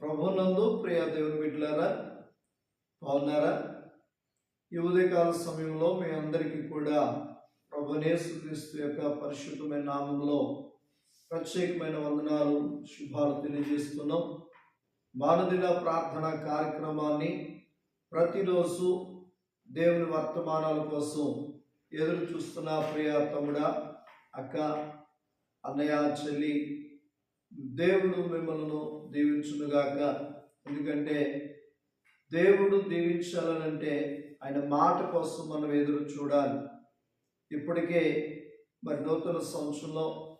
ప్రభునందు ప్రియ దేవుని బిడ్డలారా బాగున్నారా? ఈ ఉదయకాల సమయంలో మీ అందరికీ కూడా ప్రభునేసుక్రీస్తు యొక్క పరిశుద్ధమైన నామంలో ప్రత్యేకమైన వందనాలు శుభాలు తెలియజేస్తున్నాం. మానదిన ప్రార్థన కార్యక్రమాన్ని ప్రతిరోజు దేవుని వర్తమానాల కోసం ఎదురు చూస్తున్న ప్రియ తమ్ముడా అక్క అన్నయ్య చెల్లి దేవుడు మిమ్మల్ని దీవించునుగాక. ఎందుకంటే దేవుడు దీవించాలనంటే ఆయన మాట కోసం మనం ఎదురు చూడాలి. ఇప్పటికే మరి నూతన సంవత్సరంలో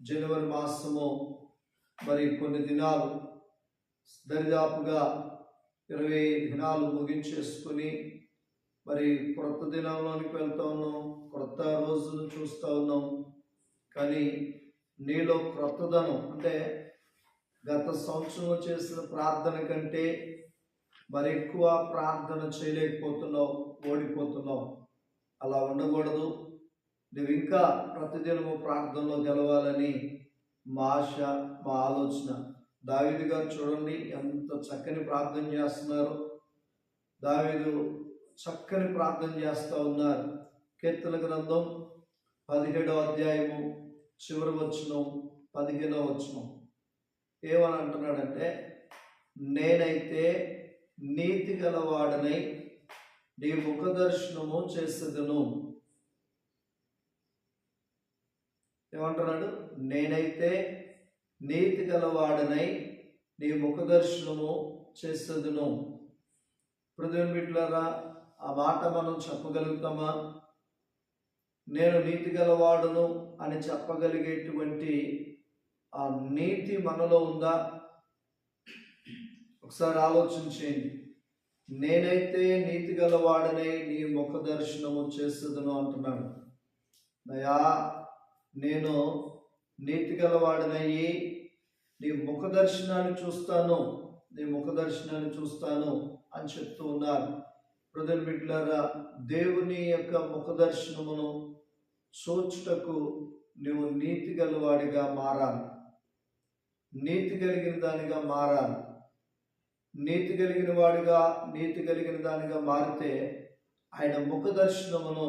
జనవరి మాసము మరి కొన్ని దినాలు దరిదాపుగా ఇరవై దినాలు ముగించేసుకుని మరి క్రొత్త దినంలోనికి వెళ్తా ఉన్నాం క్రొత్త రోజులు చూస్తూ ఉన్నాం. కానీ నీలో క్రొత్తదనం అంటే గత సంవత్సరం చేసిన ప్రార్థన కంటే మరి ఎక్కువ ప్రార్థన చేయలేకపోతున్నావు ఓడిపోతున్నావు. అలా ఉండకూడదు. నువ్వు ఇంకా ప్రతిదినము ప్రార్థనలో గెలవాలని మా ఆశ మా ఆలోచన. దావీదు గారు చూడండి ఎంత చక్కని ప్రార్థన చేస్తున్నారు. దావిదు చక్కని ప్రార్థన చేస్తూ ఉన్నారు. కీర్తన గ్రంథం పదిహేడో అధ్యాయము చివరి వచ్చిన పదిహేనో వచ్చిన ఏమని అంటున్నాడంటే నేనైతే నీతి గలవాడనై నీ ముఖ దర్శనము చేసేదను. ఏమంటున్నాడు? నేనైతే నీతి గలవాడనై నీ ముఖ దర్శనము చేసేదను. హృదయం బిడ్డలారా ఆ మాట మనం చెప్పగలుగుతామా? నేను నీతి గలవాడును అని చెప్పగలిగేటువంటి ఆ నీతి మనలో ఉందా? ఒకసారి ఆలోచించేయండి. నేనైతే నీతి గలవాడనే నీ ముఖ దర్శనము చేస్తుందను అంటున్నాడు నయా నేను నీతి గలవాడనయ్యి నీ ముఖ దర్శనాన్ని చూస్తాను నీ ముఖ దర్శనాన్ని చూస్తాను అని చెప్తూ ఉన్నారు. ప్రజలు బిడ్డలారా దేవుని యొక్క ముఖ దర్శనమును చూచుటకు నువ్వు నీతి గలవాడిగా మారాలి. నీతి కలిగిన దానిగా మారాలి. నీతి కలిగిన వాడిగా నీతి కలిగిన దానిగా మారితే ఆయన ముఖ దర్శనమును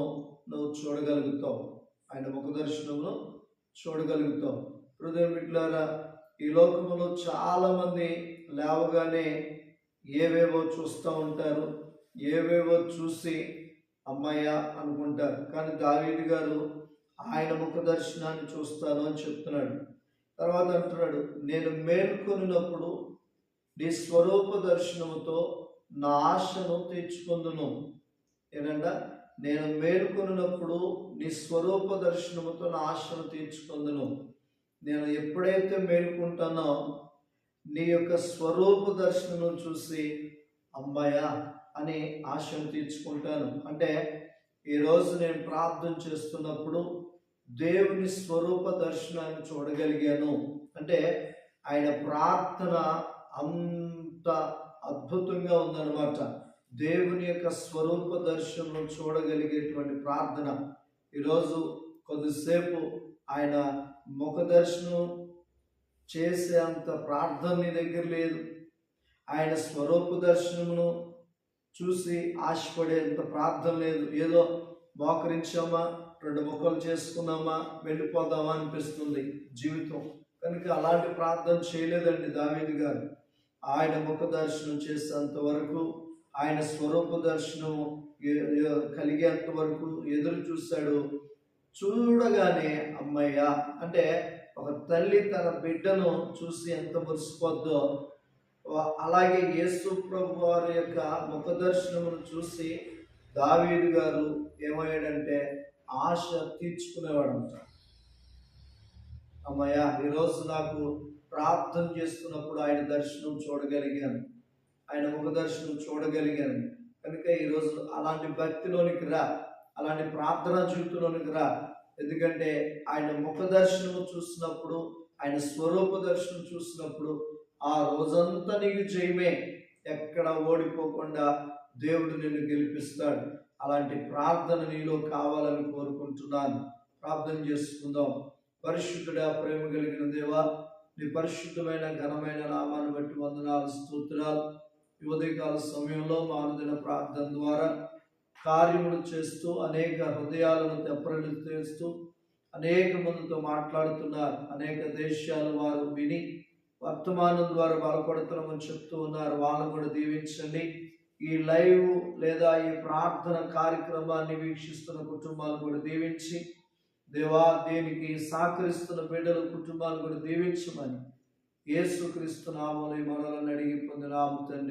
నువ్వు చూడగలుగుతావు. ఆయన ముఖ దర్శనమును చూడగలుగుతావు. హృదయం బిడ్డలారా ఈ లోకంలో చాలామంది లేవగానే ఏవేవో చూస్తూ ఉంటారు. ఏవేవో చూసి అమ్మాయ అనుకుంటారు. కానీ దావీదు గారు ఆయన ముఖ దర్శనాన్ని చూస్తాను అని చెప్తున్నాడు. తర్వాత అంటున్నాడు నేను మేల్కొనినప్పుడు నీ స్వరూప దర్శనముతో నా ఆశను తీర్చుకుందును. ఏంటంట నేను మేల్కొనినప్పుడు నీ స్వరూప దర్శనముతో నా ఆశను తీర్చుకుందును. నేను ఎప్పుడైతే మేలుకుంటానో నీ యొక్క స్వరూప దర్శనం చూసి అమ్మాయ అని ఆశను తీర్చుకుంటాను. అంటే ఈరోజు నేను ప్రార్థన చేస్తున్నప్పుడు దేవుని స్వరూప దర్శనాన్ని చూడగలిగాను. అంటే ఆయన ప్రార్థన అంత అద్భుతంగా ఉందన్నమాట. దేవుని యొక్క స్వరూప దర్శనం చూడగలిగేటువంటి ప్రార్థన. ఈరోజు కొద్దిసేపు ఆయన ముఖ దర్శనం చేసే అంత ప్రార్థన నీ దగ్గర లేదు. ఆయన స్వరూప దర్శనమును చూసి ఆశపడేంత ప్రార్థన లేదు. ఏదో మోకరించామా? రెండు ముక్కలు చేసుకున్నామా? వెళ్ళిపోదామా అనిపిస్తుంది జీవితం. కనుక అలాంటి ప్రార్థన చేయలేదండి దావేది గారు. ఆయన ముఖ దర్శనం చేసేంత వరకు ఆయన స్వరూప దర్శనం కలిగేంత వరకు ఎదురు చూశాడు. చూడగానే అమ్మయ్య అంటే ఒక తల్లి తన బిడ్డను చూసి ఎంత మురిసిపోద్దో అలాగే యేసు ప్రభు వారి యొక్క ముఖదర్శనమును చూసి దావీదు గారు ఏమయ్యాడంటే ఆశ తీర్చుకునేవాడంట అమ్మయ్య ఈరోజు నాకు ప్రార్థన చేస్తున్నప్పుడు ఆయన దర్శనం చూడగలిగాను. ఆయన ముఖ దర్శనం చూడగలిగాను. కనుక ఈరోజు అలాంటి భక్తిలోనికి రా అలాంటి ప్రార్థనా జీవితంలోనికి రా. ఎందుకంటే ఆయన ముఖ దర్శనం చూసినప్పుడు ఆయన స్వరూప దర్శనం చూసినప్పుడు ఆ రోజంతా నీకు జయమే ఎక్కడ ఓడిపోకుండా దేవుడు నిన్ను గెలిపిస్తాడు. అలాంటి ప్రార్థన నీలో కావాలని కోరుకుంటున్నాను. ప్రార్థన చేసుకుందాం. పరిశుద్ధుడా ప్రేమ కలిగిన దేవా నీ పరిశుద్ధమైన ఘనమైన నామాన్ని బట్టి వందనాలు స్తోత్రాలు. ఈ ఉదయకాల సమయంలో మానదిన ప్రార్థన ద్వారా కార్యములు చేస్తూ అనేక హృదయాలను తెప్పరలు చేస్తూ అనేక మందితో మాట్లాడుతున్నారు. అనేక దేశాలు వారు విని వర్తమానం ద్వారా బలపడుతున్నామని చెప్తూ ఉన్నారు. వాళ్ళని కూడా దీవించండి. ఈ లైవ్ లేదా ఈ ప్రార్థన కార్యక్రమాన్ని వీక్షిస్తున్న కుటుంబాలను కూడా దీవించి దేవా దేనికి సహకరిస్తున్న బిడ్డల కుటుంబాలను కూడా దీవించమని యేసుక్రీస్తు నామని మనలను అడిగి పొందినాము తండ్రి.